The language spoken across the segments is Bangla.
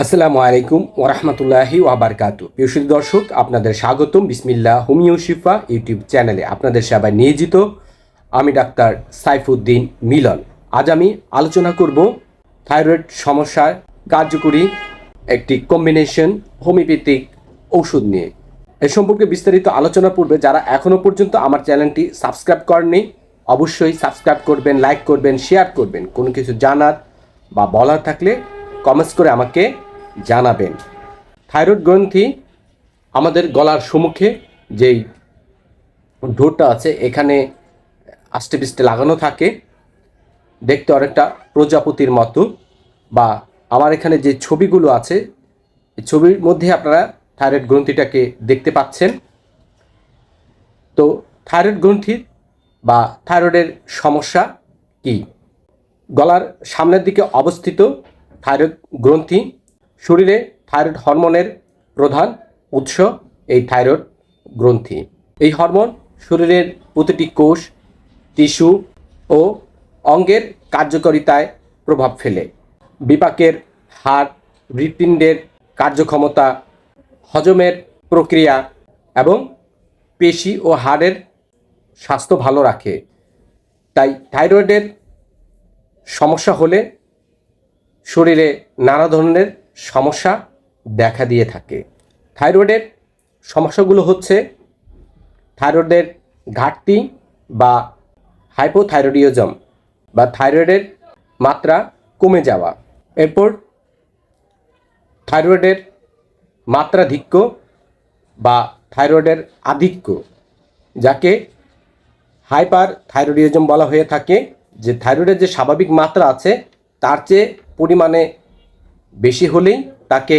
আসসালামু আলাইকুম ওরহমতুল্লাহি ওয়াবারকাতু প্রিয় দর্শক, আপনাদের স্বাগতম বিসমিল্লাহ হোমিও শিফা ইউটিউব চ্যানেলে। আপনাদের সেবায় নিয়োজিত আমি ডাক্তার সাইফুদ্দিন মিলন। আজ আমি আলোচনা করব থাইরয়েড সমস্যার কার্যকরী একটি কম্বিনেশন হোমিওপ্যাথিক ঔষধ নিয়ে। এ সম্পর্কে বিস্তারিত আলোচনা পূর্বে যারা এখনও পর্যন্ত আমার চ্যানেলটি সাবস্ক্রাইব করেননি, অবশ্যই সাবস্ক্রাইব করবেন, লাইক করবেন, শেয়ার করবেন। কোনো কিছু জানার বা বলার থাকলে কমেন্টস করে আমাকে জানাবেন। থাইরয়েড গ্রন্থি আমাদের গলার সম্মুখে যেই ঢোরটা আছে, এখানে আষ্টে পিষ্টে লাগানো থাকে। দেখতে অনেকটা প্রজাপতির মতো। বা আমার এখানে যে ছবিগুলো আছে ছবির মধ্যে আপনারা থাইরয়েড গ্রন্থিটাকে দেখতে পাচ্ছেন। তো থাইরয়েড গ্রন্থির বা থাইরয়েডের সমস্যা কী? গলার সামনের দিকে অবস্থিত থাইরয়েড গ্রন্থি শরীরে থাইরয়েড হরমোনের প্রধান উৎস এই থাইরয়েড গ্রন্থি। এই হরমোন শরীরের প্রতিটি কোষ, টিস্যু ও অঙ্গের কার্যকারিতায় প্রভাব ফেলে। বিপাকের হাড় হৃৎপিণ্ডের কার্যক্ষমতা, হজমের প্রক্রিয়া এবং পেশি ও হাড়ের স্বাস্থ্য ভালো রাখে। তাই থাইরয়েডের সমস্যা হলে শরীরে নানা ধরনের সমস্যা দেখা দিয়ে থাকে। থাইরয়েডের সমস্যাগুলো হচ্ছে থাইরয়েডের ঘাটতি বা হাইপোথাইরয়েডিজম বা থাইরয়েডের মাত্রা কমে যাওয়া। এরপর থাইরয়েডের মাত্রাধিক্য বা থাইরয়েডের আধিক্য, যাকে হাইপার থাইরয়েডিজম বলা হয়ে থাকে, যে থাইরয়েডের যে স্বাভাবিক মাত্রা আছে, তার চেয়ে পরিমাণে বেশি হলেই তাকে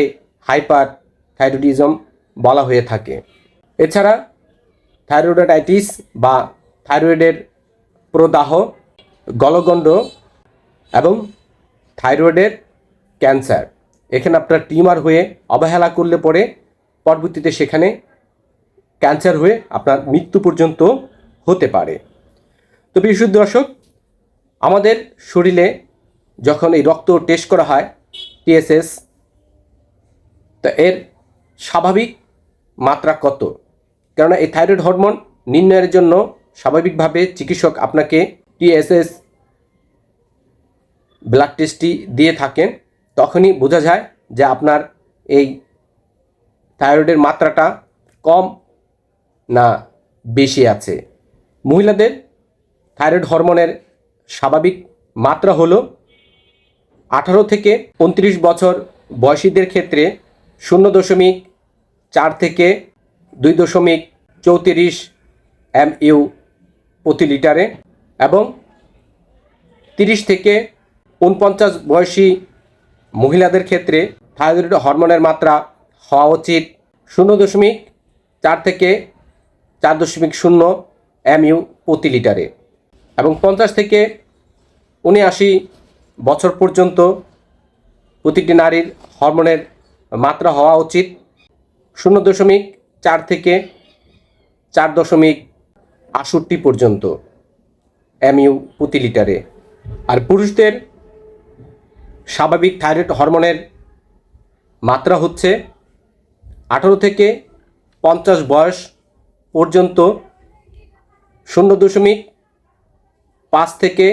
হাইপার থাইরয়েডিজম বলা হয়ে থাকে। এছাড়া থাইরয়েডাইটিস বা থাইরয়েডের প্রদাহ, গলগণ্ড এবং থাইরয়েডের ক্যান্সার। এখানে আপনার টিউমার হয়ে অবহেলা করলে পরে পরবর্তীতে সেখানে ক্যান্সার হয়ে আপনার মৃত্যু পর্যন্ত হতে পারে। তো বিশুদ্ধ দর্শক, আমাদের শরীরে যখন এই রক্ত টেস্ট করা হয় টিএসএস, তো এর স্বাভাবিক মাত্রা কত? কেননা এই থাইরয়েড হরমোন নির্ণয়ের জন্য স্বাভাবিকভাবে চিকিৎসক আপনাকে টিএসএস ব্লাড টেস্টটি দিয়ে থাকেন, তখনই বোঝা যায় যে আপনার এই থাইরয়েডের মাত্রাটা কম না বেশি আছে। মহিলাদের থাইরয়েড হরমোনের স্বাভাবিক মাত্রা হলো আঠারো থেকে উনত্রিশ বছর বয়সীদের ক্ষেত্রে শূন্য দশমিক চার থেকে দুই দশমিক চৌত্রিশ এম ইউ প্রতি লিটারে এবং তিরিশ থেকে উনপঞ্চাশ বয়সী মহিলাদের ক্ষেত্রে থাইরয়েড হরমোনের মাত্রা হওয়া উচিত। শূন্য দশমিক চার থেকে চার দশমিক শূন্য এম ইউ প্রতি লিটারে এবং পঞ্চাশ থেকে উনআশি বছর পর্যন্ত প্রতিটি নারীর হরমোনের মাত্রা হওয়া উচিত। শূন্য দশমিক চার থেকে চার দশমিক আষট্টি পর্যন্ত এমইউ প্রতি লিটারে। আর পুরুষদের স্বাভাবিক থাইরয়েড হরমোনের মাত্রা হচ্ছে আঠারো থেকে পঞ্চাশ বয়স পর্যন্ত শূন্য দশমিক পাঁচ থেকে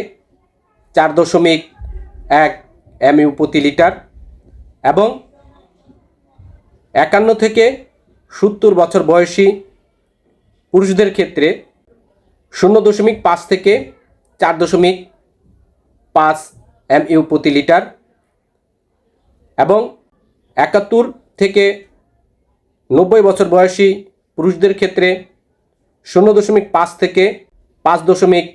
চার দশমিক এক এমইউ প্রতি লিটার এবং একান্ন থেকে সত্তর বছর বয়সী পুরুষদের ক্ষেত্রে শূন্য দশমিক পাঁচ থেকে চার দশমিক পাঁচ এমইউ প্রতি লিটার এবং একাত্তর থেকে নব্বই বছর বয়সী পুরুষদের ক্ষেত্রে শূন্য দশমিক পাঁচ থেকে পাঁচ দশমিক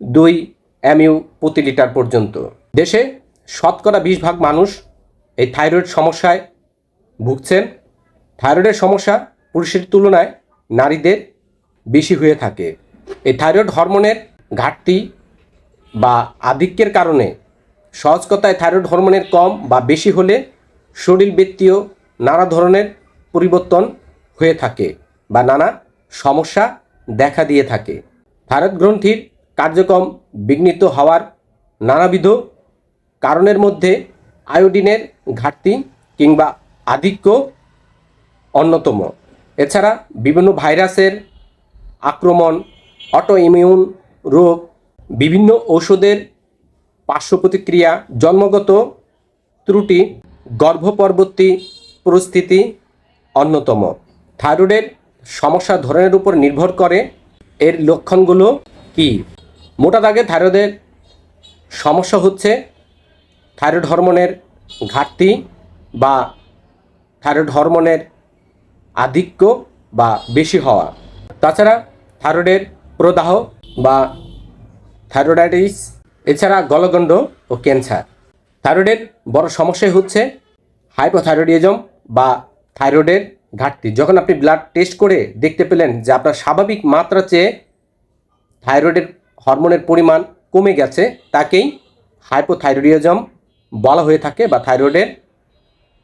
দুই এমইউ প্রতি লিটার পর্যন্ত। দেশে শতকরা বিশ ভাগ মানুষ এই থাইরয়েড সমস্যায় ভুগছেন। থাইরয়েডের সমস্যা পুরুষের তুলনায় নারীদের বেশি হয়ে থাকে। এই থাইরয়েড হরমোনের ঘাটতি বা আধিক্যের কারণে সহজ কথায় থাইরয়েড হরমোনের কম বা বেশি হলে শরীর বৃত্তীয় নানা ধরনের পরিবর্তন হয়ে থাকে বা নানা সমস্যা দেখা দিয়ে থাকে। থাইরয়েড গ্রন্থির কার্যক্রম বিঘ্নিত হওয়ার নানাবিধ কারণের মধ্যে আয়োডিনের ঘাটতি কিংবা আধিক্য অন্যতম। এছাড়া বিভিন্ন ভাইরাসের আক্রমণ অটো ইমিউন রোগ, বিভিন্ন ঔষধের পার্শ্ব প্রতিক্রিয়া জন্মগত ত্রুটি, গর্ভপরবর্তী পরিস্থিতি অন্যতম। থাইরয়েডের সমস্যা ধরনের উপর নির্ভর করে এর লক্ষণগুলো কি? মোটা দাগে থাইরয়েডের সমস্যা হচ্ছে থাইরয়েড হরমোনের ঘাটতি বা থাইরয়েড হরমোনের আধিক্য বা বেশি হওয়া। তাছাড়া থাইরয়েডের প্রদাহ বা থাইরয়েডাইটিস, এছাড়া গলগণ্ড ও ক্যান্সার। থাইরয়েডের বড় সমস্যাই হচ্ছে হাইপোথাইরয়েডিজম বা থাইরয়েডের ঘাটতি। যখন আপনি ব্লাড টেস্ট করে দেখতে পেলেন যে আপনার স্বাভাবিক মাত্রা চেয়ে থাইরয়েডের হরমোনের পরিমাণ কমে গেছে, তাকেই হাইপোথাইরয়েডিজম বলা হয়ে থাকে বা থাইরয়েডের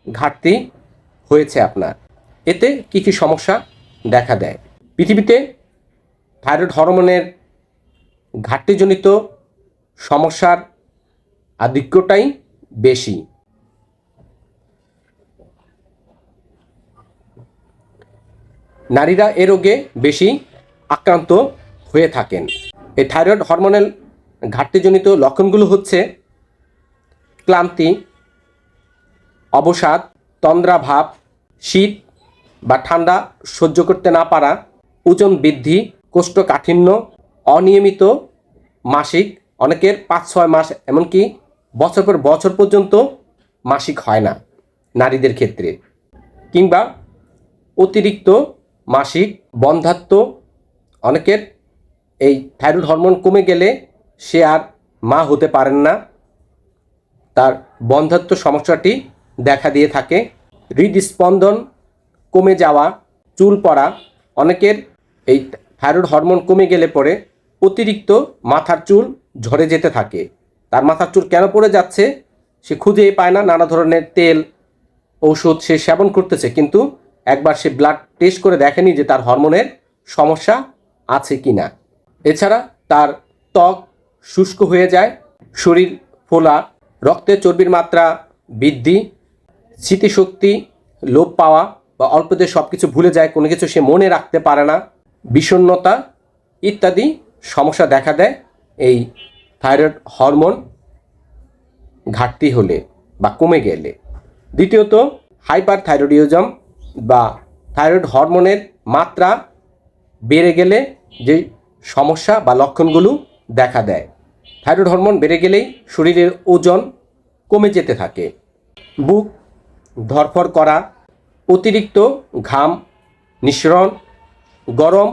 ঘাটতি হয়েছে আপনার। এতে কী কী সমস্যা দেখা দেয়? পৃথিবীতে থাইরয়েড হরমোনের ঘাটতিজনিত সমস্যার আধিক্যটাই বেশি। নারীরা এ রোগে বেশি আক্রান্ত হয়ে থাকেন। এই থাইরয়েড হরমোনাল ঘাটতিজনিত লক্ষণগুলো হচ্ছে ক্লান্তি, অবসাদ, তন্দ্রাভাব, শীত বা ঠান্ডা সহ্য করতে না পারা, ওজন বৃদ্ধি, কোষ্ঠকাঠিন্য, অনিয়মিত, মাসিক, অনেকের পাঁচ ছয় মাস, এমনকি বছর পর বছর পর্যন্ত মাসিক হয় না নারীদের ক্ষেত্রে। কিংবা অতিরিক্ত মাসিক বন্ধাত্ম, অনেকের এই থাইরয়েড হরমোন কমে গেলে সে আর মা হতে পারেন না। তার বন্ধাত্ম সমস্যাটি দেখা দিয়ে থাকে। হৃদস্পন্দন কমে যাওয়া, চুল পড়া, অনেকের এই থাইরয়েড হরমোন কমে গেলে পরে অতিরিক্ত মাথার চুল ঝরে যেতে থাকে। তার মাথার চুল কেন পড়ে যাচ্ছে সে খুঁজেই পায় না। নানা ধরনের তেল, ঔষধ সে সেবন করতেছে, কিন্তু একবার সে ব্লাড টেস্ট করে দেখেনি যে তার হরমোনের সমস্যা আছে কি না এছাড়া তার ত্বক শুষ্ক হয়ে যায়, শরীর ফোলা, রক্তে চর্বির মাত্রা বৃদ্ধি, স্মৃতিশক্তি, লোপ পাওয়া বা অল্পতে সব কিছু ভুলে যায়, কোনো কিছু সে মনে রাখতে পারে না, বিষণ্ণতা ইত্যাদি সমস্যা দেখা দেয় এই থাইরয়েড হরমোন ঘাটতি হলে বা কমে গেলে। দ্বিতীয়ত হাইপার থাইরয়েডিজম বা থাইরয়েড হরমোনের মাত্রা বেড়ে গেলে যে সমস্যা বা লক্ষণগুলো দেখা দেয়। থাইরয়েড হরমোন বেড়ে গেলেই শরীরের ওজন কমে যেতে থাকে। বুক ধরফর করা, অতিরিক্ত ঘাম, নিঃসরণ, গরম,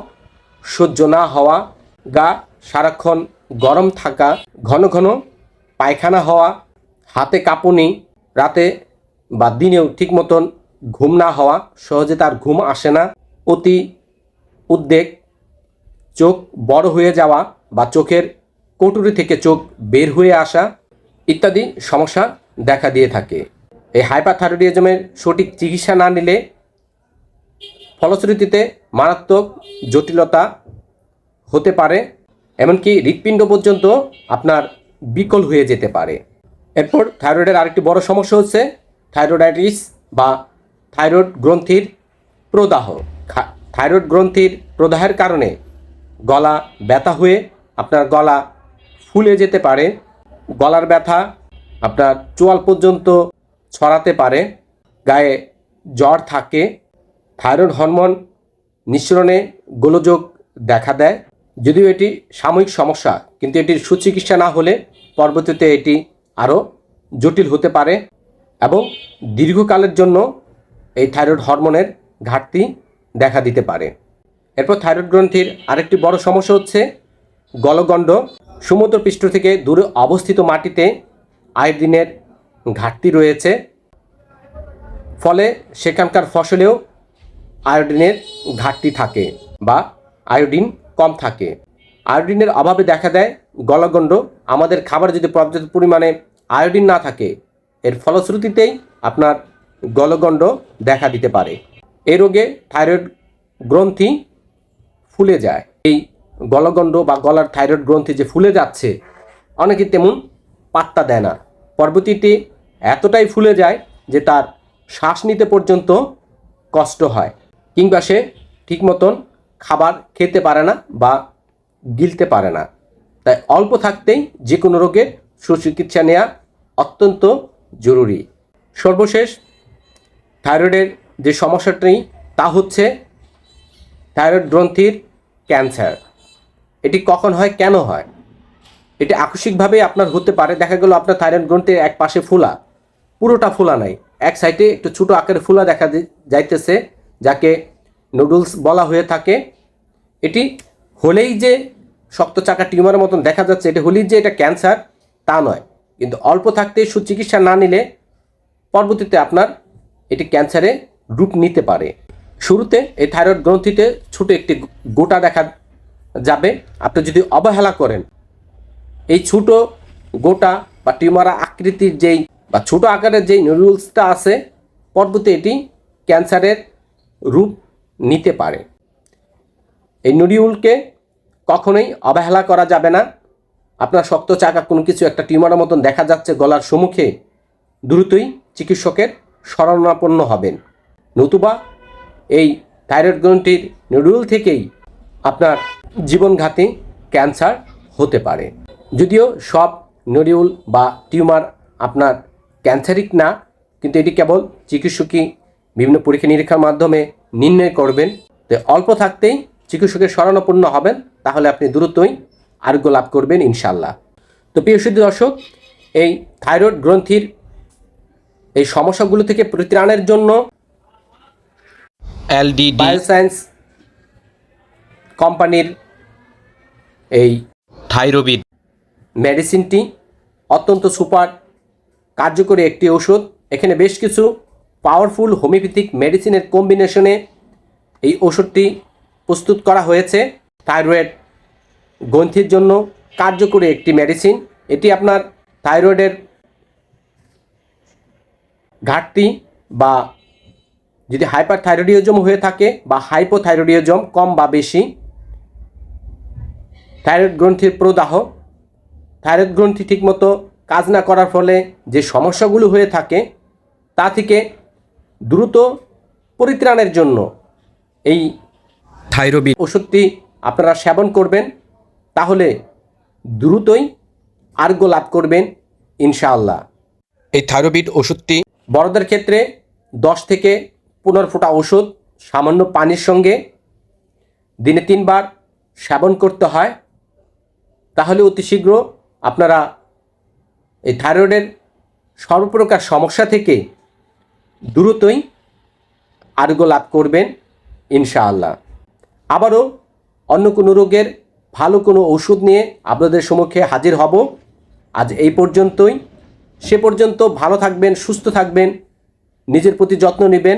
সহ্য না হওয়া, গা সারাক্ষণ গরম থাকা, ঘন ঘন পায়খানা হওয়া, হাতে কাঁপুনি, রাতে বা দিনেও ঠিক মতন ঘুম না হওয়া, সহজে তার ঘুম আসে না, অতি উদ্বেগ চোখ বড় হয়ে যাওয়া বা চোখের কটুরি থেকে চোখ বের হয়ে আসা ইত্যাদি সমস্যা দেখা দিয়ে থাকে। এই হাইপাথাইরয়েডিজমের সঠিক চিকিৎসা না নিলে ফলশ্রুতিতে মারাত্মক জটিলতা হতে পারে, এমনকি হৃৎপিণ্ড পর্যন্ত আপনার বিকল হয়ে যেতে পারে। এরপর থাইরয়েডের আরেকটি বড় সমস্যা হচ্ছে থাইরয়েডাইটিস বা থাইরয়েড গ্রন্থির প্রদাহ। থাইরয়েড গ্রন্থির প্রদাহের কারণে গলা ব্যথা হয়ে আপনার গলা ফুলে যেতে পারে, গলার ব্যথা আপনার চোয়াল পর্যন্ত ছড়াতে পারে, গায়ে জ্বর থাকে, থাইরয়েড হরমোন নিঃসরণে গোলযোগ দেখা দেয়। যদিও এটি সাময়িক সমস্যা, কিন্তু এটির সুচিকিৎসা না হলে পরবর্তীতে এটি আরও জটিল হতে পারে এবং দীর্ঘকালের জন্য এই থাইরয়েড হরমোনের ঘাটতি দেখা দিতে পারে। এরপর থাইরয়েড গ্রন্থির আরেকটি বড় সমস্যা হচ্ছে গলগণ্ড। সমুদ্রপৃষ্ঠ থেকে দূরে অবস্থিত মাটিতে আয়োডিনের ঘাটতি রয়েছে। ফলে সেখানকার ফসলেও আয়োডিনের ঘাটতি থাকে বা আয়োডিন কম থাকে। আয়োডিনের অভাবে দেখা দেয় গলগণ্ড। আমাদের খাবার যদি পর্যাপ্ত পরিমাণে আয়োডিন না থাকে, এর ফলশ্রুতিতেই আপনার গলগণ্ড দেখা দিতে পারে। এই রোগে থাইরয়েড গ্রন্থি ফুলে যায়। এই গলগণ্ড বা গলার থাইরয়েড গ্রন্থি যে ফুলে যাচ্ছে, অনেকে তেমন পাত্তা দেয় না। পরবর্তীতে এতটাই ফুলে যায় যে তার শ্বাস নিতে পর্যন্ত কষ্ট হয় কিংবা সে ঠিক মতন খাবার খেতে পারে না বা গিলতে পারে না। তাই অল্প থাকতেই যে কোনো রোগের সুচিকিৎসা নেওয়া অত্যন্ত জরুরি। সর্বশেষ, থাইরয়েডের যে সমস্যাটি, তা হচ্ছে থাইরয়েড গ্রন্থির ক্যান্সার। এটি কখন হয়, কেন হয়? এটি আকস্মিকভাবেই আপনার হতে পারে। দেখা গেল আপনার থাইরয়েড গ্রন্থির এক পাশে ফোলা। পুরোটা ফোলা নাই। এক সাইডে একটু ছোটো আকারে ফোলা দেখা যাইতেছে, যাকে নুডলস বলা হয়ে থাকে। এটি হলেই যে শক্ত চাকা টিউমারের মতন দেখা যাচ্ছে, এটি হলেই যে এটা ক্যান্সার, তা নয়। কিন্তু অল্প থাকতে সুচিকিৎসা না নিলে পরবর্তীতে আপনার এটি ক্যান্সারে রূপ নিতে পারে। শুরুতে এই থাইরয়েড গ্রন্থিতে ছোট একটি গোটা দেখা যাবে। আপনি যদি অবহেলা করেন, এই ছোট গোটা বা টিউমারা আকৃতির যেই বা ছোট আকারের যেই নুডলসটা আছে, পরবর্তী এটি ক্যান্সারের রূপ নিতে পারে। এই নুডিউলকে কখনোই অবহেলা করা যাবে না। আপনার শক্ত চাকা কোনো কিছু একটা টিউমারের মতন দেখা যাচ্ছে গলার সম্মুখে, দ্রুতই চিকিৎসকের শরণাপন্ন হবেন। নতুবা এই থাইরয়েড গ্রন্থির নুডুল থেকেই আপনার জীবনঘাতী ক্যান্সার হতে পারে। যদিও সব নডিউল বা টিউমার আপনার ক্যান্সারিক না, কিন্তু এটি কেবল চিকিৎসকই বিভিন্ন পরীক্ষা নিরীক্ষার মাধ্যমে নির্ণয় করবেন। তো অল্প থাকতেই চিকিৎসকের শরণাপন্ন হবেন, তাহলে আপনি দ্রুতই আরোগ্য লাভ করবেন ইনশাল্লাহ তো প্রিয় সুধী দর্শক, এই থাইরয়েড গ্রন্থির এই সমস্যাগুলো থেকে পরিত্রাণের জন্য এলডিডি বায়োসায়েন্স কোম্পানির এই থাইরোবিড মেডিসিনটি অত্যন্ত সুপার কার্যকরী একটি ওষুধ এখানে বেশ কিছু পাওয়ারফুল হোমিওপ্যাথিক মেডিসিনের কম্বিনেশনে এই ওষুধটি প্রস্তুত করা হয়েছে। থাইরয়েড গ্রন্থির জন্য কার্যকরী একটি মেডিসিন এটি আপনার থাইরয়েডের ঘাটতি বা যদি হাইপার থাইরয়েডিজম হয়ে থাকে বা হাইপোথাইরয়েডিজম কম বা বেশি থাইরয়েড গ্রন্থির প্রদাহ থাইরয়েড গ্রন্থি ঠিকমতো কাজ না করার ফলে যে সমস্যাগুলো হয়ে থাকে তা থেকে দ্রুত পরিত্রাণের জন্য এই থাইরোবিড ওষুধটি আপনারা সেবন করবেন তাহলে দ্রুতই আরোগ্য লাভ করবেন ইনশাআল্লাহ। এই থাইরোবিড ওষুধটি বড়দের ক্ষেত্রে দশ থেকে পনেরো ওষুধ সামান্য পানির সঙ্গে দিনে তিনবার সেবন করতে হয়। তাহলে অতি শীঘ্র আপনারা এই থাইরয়েডের সর্বপ্রকার সমস্যা থেকে দ্রুতই আরোগ্য লাভ করবেন ইনশাআল্লাহ। আবারও অন্য কোনো রোগের ভালো কোনো ওষুধ নিয়ে আপনাদের সম্মুখে হাজির হব। আজ এই পর্যন্তই। সে পর্যন্ত ভালো থাকবেন, সুস্থ থাকবেন, নিজের প্রতি যত্ন নেবেন।